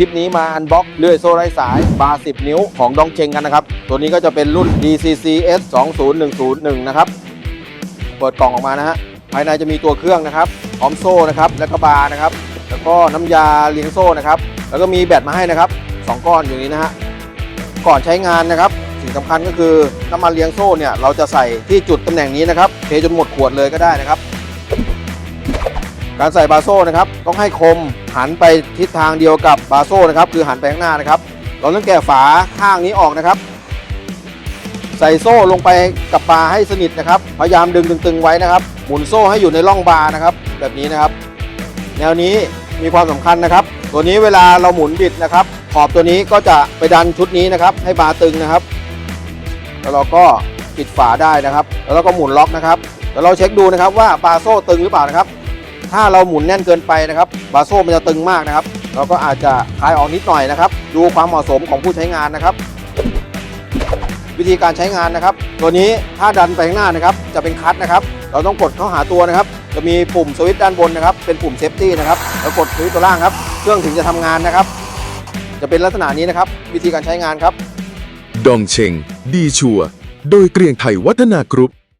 คลิปนี้มาอันบ็อกเลื่อยโซ่ไร้สายบาร์10 นิ้วของดองเชงกันนะครับ ตัวนี้ก็จะเป็นรุ่น DCCS 20101นะครับ เปิดกล่องออกมานะฮะ ภายในจะมีตัวเครื่องนะครับพร้อมโซ่นะครับ แล้วก็บาร์นะครับ แล้วก็น้ำยาเลี้ยงโซ่นะครับ แล้วก็มีแบตมาให้นะครับสองก้อนอยู่นี้นะฮะ ก่อนใช้งานนะครับ สิ่งสำคัญก็คือน้ำมันเลี้ยงโซ่เนี่ยเราจะใส่ที่จุดตำแหน่งนี้นะครับ เทจนหมดขวดเลยก็ได้นะครับ การใส่บาโซ่นะครับต้องให้คมหันไปทิศทางเดียวกับบาโซ่นะครับคือหันไปข้างหน้านะครับ เราต้องแกะฝาข้างนี้ออกนะครับ ใส่โซ่ลงไปกับปลาให้สนิทนะครับ พยายามดึงตึงๆไว้นะครับ หมุนโซ่ให้อยู่ในร่องบานะครับ แบบนี้นะครับ แนวนี้มีความสำคัญนะครับ ตัวนี้เวลาเราหมุนบิดนะครับ ขอบตัวนี้ก็จะไปดันชุดนี้นะครับ ให้บาตึงนะครับ แล้วเราก็ปิดฝาได้นะครับ แล้วเราก็หมุนล็อกนะครับ แล้วเราเช็คดูนะครับว่าบาโซ่ตึงหรือเปล่านะครับ ถ้าเราหมุนแน่นเกินไปนะครับบาโซ่มันจะตึงมากนะครับ เราก็อาจจะคลายออกนิดหน่อยนะครับ ดูความเหมาะสมของผู้ใช้งานนะครับ วิธีการใช้งานนะครับ ตัวนี้ถ้าดันไปข้างหน้านะครับ จะเป็นคัตนะครับ เราต้องกดเข้าหาตัวนะครับ จะมีปุ่มสวิตช์ด้านบนนะครับ เป็นปุ่มเซฟตี้นะครับแล้วกดสวิตช์ตัวล่างครับ เครื่องถึงจะทำงานนะครับ จะเป็นลักษณะนี้นะครับ วิธีการใช้งานครับ ดองเชง ดีชัว โดยเกรียงไทยวัฒนากรุ๊ป